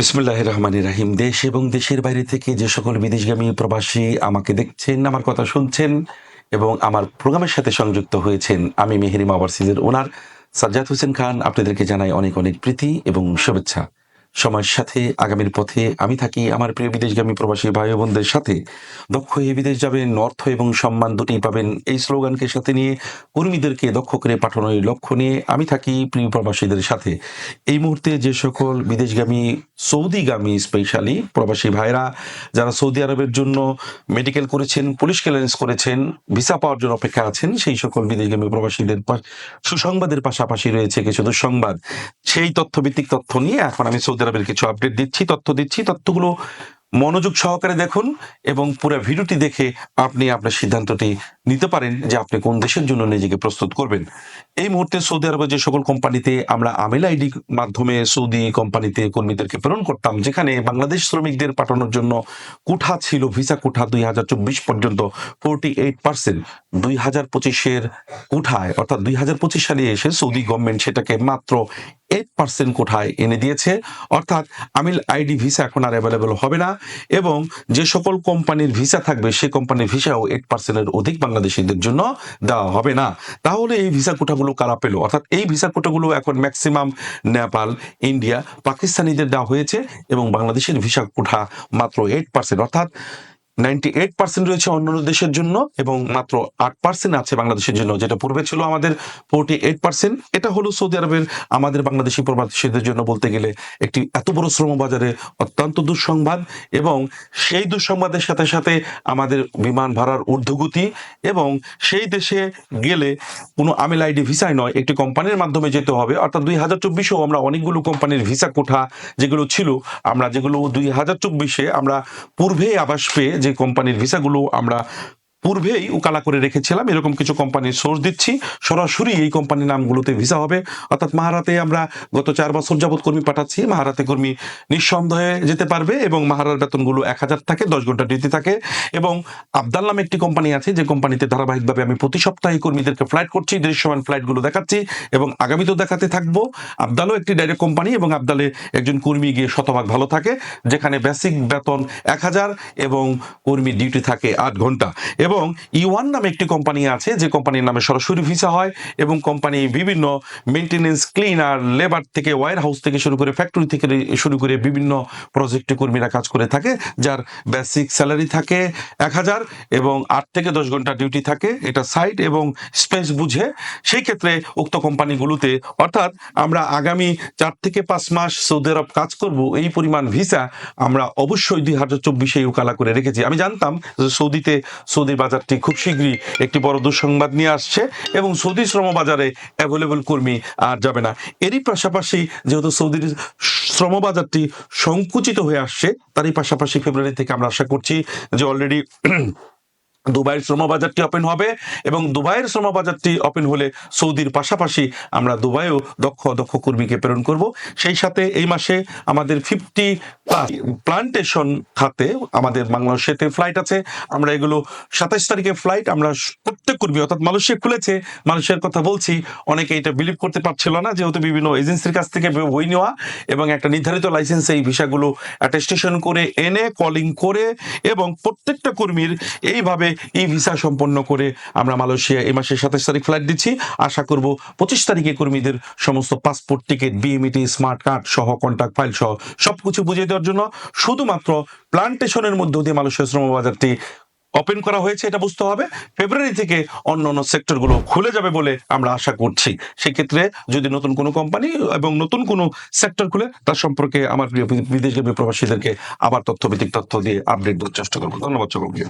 বিসমুল্লাহ রহমান রাহিম দেশ এবং দেশের বাইরে থেকে যে সকল বিদেশগামী প্রবাসী আমাকে দেখছেন, আমার কথা শুনছেন এবং আমার প্রোগ্রামের সাথে সংযুক্ত হয়েছেন, আমি মেহেরিমা ওভারসিজের ওনার সাজ্জাদ হোসেন খান। আপনাদেরকে জানাই অনেক অনেক প্রীতি এবং শুভেচ্ছা। সময়ের সাথে, আগামীর পথে আমি থাকি আমার প্রিয় বিদেশগামী প্রবাসী ভাই বোনদের সাথে। দক্ষ হয়ে বিদেশ যাবেন, অর্থ এবং সম্মান দুটিই পাবেন। এই স্লোগানকে সাথে নিয়ে কর্মীদেরকে দক্ষ করে পাঠানোর লক্ষ্য নিয়ে আমি থাকি প্রিয় প্রবাসীদের সাথে। এই মুহূর্তে যে সকল বিদেশগামী, সৌদিগামী স্পেশালি প্রবাসী ভাইরা যারা সৌদি আরবের জন্য মেডিকেল করেছেন পুলিশ ক্লিয়ারেন্স করেছেন ভিসা পাওয়ার জন্য অপেক্ষা আছেন, সেই সকল বিদেশগামী প্রবাসীদের সুসংবাদের পাশাপাশি রয়েছে কিছু দুঃসংবাদ। সেই তথ্যভিত্তিক তথ্য নিয়ে এখন আমি সৌদি আরবের কিছু আপডেট দিচ্ছি, তথ্য দিচ্ছি, তথ্যগুলো মনোযোগ সহকারে দেখুন এবং পুরো ভিডিওটি দেখে আপনি আপনার সিদ্ধান্তটি নিতে পারেন যে আপনি কোন দেশের জন্য নিজেকে প্রস্তুত করবেন। এই মুহূর্তে সৌদি আরবে যে সকল কোম্পানিতে আমরা আমেল আইডি মাধ্যমে সৌদি কোম্পানিতে কর্মীদেরকে প্রেরণ করতাম, যেখানে বাংলাদেশ শ্রমিকদের পাঠানোর জন্য কোঠা ছিল, ভিসা কোঠা দুই হাজার চব্বিশ পর্যন্ত ফোরটি এইট পার্সেন্ট দুই হাজার পঁচিশের কোঠায়, অর্থাৎ দুই হাজার পঁচিশ সালে এসে সৌদি গভর্নমেন্ট সেটাকে মাত্র এইট পার্সেন্ট কোঠায় এনে দিয়েছে। অর্থাৎ আমিল আইডি ভিসা এখন আর অ্যাভেলেবল হবে না এবং যে সকল কোম্পানির ভিসা থাকবে সেই কোম্পানির ভিসাও এইট পার্সেন্টের অধিক বাংলাদেশিদের জন্য দেওয়া হবে না। তাহলে এই ভিসা কোটাগুলো কারা পেল? অর্থাৎ এই ভিসা কোটাগুলো এখন ম্যাক্সিমাম নেপাল, ইন্ডিয়া, পাকিস্তানিদের দেওয়া হয়েছে এবং বাংলাদেশের ভিসা কোঠা মাত্র এইট পার্সেন্ট অর্থাৎ নাইনটি এইট পার্সেন্ট রয়েছে অন্যান্য দেশের জন্য এবং মাত্র আট পার্সেন্ট আছে বাংলাদেশের জন্য, যেটা পূর্বে ছিল আমাদের ফোরটি এইট পার্সেন্ট। এটা হলো সৌদি আরবের আমাদের বাংলাদেশি প্রবাসীদের জন্য বলতে গেলে একটি এত বড় শ্রম বাজারে অত্যন্ত দুঃসংবাদ এবং সেই দুঃসংবাদের সাথে সাথে আমাদের বিমান ভাড়ার ঊর্ধ্বগতি এবং সেই দেশে গেলে কোনো আমিল আইডি ভিসায় নয়, একটি কোম্পানির মাধ্যমে যেতে হবে। অর্থাৎ দুই হাজার চব্বিশেও আমরা অনেকগুলো কোম্পানির ভিসা কোঠা যেগুলো ছিল, আমরা যেগুলো দুই হাজার চব্বিশে আমরা পূর্বেই আবাস পেয়ে যে কোম্পানির ভিসাগুলো আমরা পূর্বেই উকালা করে রেখেছিলাম, এরকম কিছু কোম্পানির সোর্স দিচ্ছি। সরাসরি এই কোম্পানির নামগুলোতে ভিসা হবে। অর্থাৎ মাহারাতে আমরা গত চার বছর যাবৎ কর্মী পাঠাচ্ছি। মাহারাতে কর্মী নিঃসন্দেহে যেতে পারবে এবং মাহারার বেতনগুলো এক হাজার থাকে, দশ ঘণ্টা ডিউটি থাকে। এবং আবদাল নামে একটি কোম্পানি আছে, যে কোম্পানিতে ধারাবাহিকভাবে আমি প্রতি সপ্তাহে কর্মীদেরকে ফ্লাইট করছি, দৃশ্যমান ফ্লাইটগুলো দেখাচ্ছি এবং আগামীতেও দেখাতে থাকব। আবদালও একটি ডাইরেক্ট কোম্পানি এবং আবদালে একজন কর্মী গিয়ে শতভাগ ভালো থাকে, যেখানে বেসিক বেতন এক হাজার এবং কর্মী ডিউটি থাকে আট ঘণ্টা। এবং ইওয়ান নামে একটি কোম্পানি আছে, যে কোম্পানির নামে সরাসরি ভিসা হয় এবং কোম্পানি বিভিন্ন মেনটেনেন্স ক্লিনার লেবার থেকে ওয়ার হাউস থেকে শুরু করে ফ্যাক্টরি থেকে শুরু করে বিভিন্ন প্রজেক্টে কর্মীরা কাজ করে থাকে, যার বেসিক স্যালারি থাকে এক হাজার এবং আট থেকে দশ ঘণ্টা ডিউটি থাকে, এটা সাইট এবং স্পেস বুঝে। সেই ক্ষেত্রে উক্ত কোম্পানিগুলোতে অর্থাৎ আমরা আগামী চার থেকে পাঁচ মাস সৌদি আরব কাজ করব, এই পরিমাণ ভিসা আমরা অবশ্যই দুই হাজার চব্বিশে উকালা করে রেখেছি। আমি জানতাম যে সৌদিতে সৌদি বাজারটি খুব শীঘ্রই একটি বড় দুঃসংবাদ নিয়ে আসছে এবং সৌদি শ্রম বাজারে অ্যাভেলেবল কর্মী আর যাবে না। এরই পাশাপাশি যেহেতু সৌদির শ্রম বাজারটি সংকুচিত হয়ে আসছে, তারই পাশাপাশি ফেব্রুয়ারি থেকে আমরা আশা করছি যে অলরেডি দুবাইয়ের শ্রম বাজারটি ওপেন হবে এবং দুবাইয়ের শ্রম বাজারটি ওপেন হলে সৌদির পাশাপাশি আমরা দুবাইও দক্ষ দক্ষ কর্মীকে প্রেরণ করব। সেই সাথে এই মাসে আমাদের ফিফটি প্লান্টেশন খাতে আমাদের বাংলাদেশেতে ফ্লাইট আছে। আমরা এগুলো সাতাইশ তারিখে ফ্লাইট আমরা প্রত্যেক কর্মী অর্থাৎ মালয়েশিয়া খুলেছে। মালয়েশিয়ার কথা বলছি, অনেকে এটা বিলিভ করতে পারছিল না যেহেতু বিভিন্ন এজেন্সির কাছ থেকে বই নেওয়া এবং একটা নির্ধারিত লাইসেন্সে এই ভিসাগুলো অ্যাটেস্টেশন করে, এনে কলিং করে এবং প্রত্যেকটা কর্মীর এইভাবে ই ভিসা সম্পন্ন করে আমরা মালয়েশিয়া এই মাসের সাতাশ তারিখ ফ্লাইট দিচ্ছি। আশা করব পঁচিশ তারিখে কর্মীদের সমস্ত passport ticket BMET smart card সহ কন্ট্যাক্ট ফাইল সহ সবকিছু বুঝিয়ে দেওয়ার জন্য শুধুমাত্র প্লান্টেশনের মধ্য দিয়ে মালয়েশিয়া শ্রম বাজারটি ওপেন করা হয়েছে, এটা বুঝতে হবে। ফেব্রুয়ারি থেকে অন্য অন্য সেক্টরগুলো খুলে যাবে বলে আমরা আশা করছি। সেক্ষেত্রে যদি নতুন কোনো কোম্পানি এবং নতুন কোনো সেক্টর খুলে, তার সম্পর্কে আমার প্রিয় বিদেশগামী প্রবাসীদেরকে আবার তথ্যভিত্তিক তথ্য দিয়ে আপডেট দেওয়ার চেষ্টা করব। ধন্যবাদ সকলকে।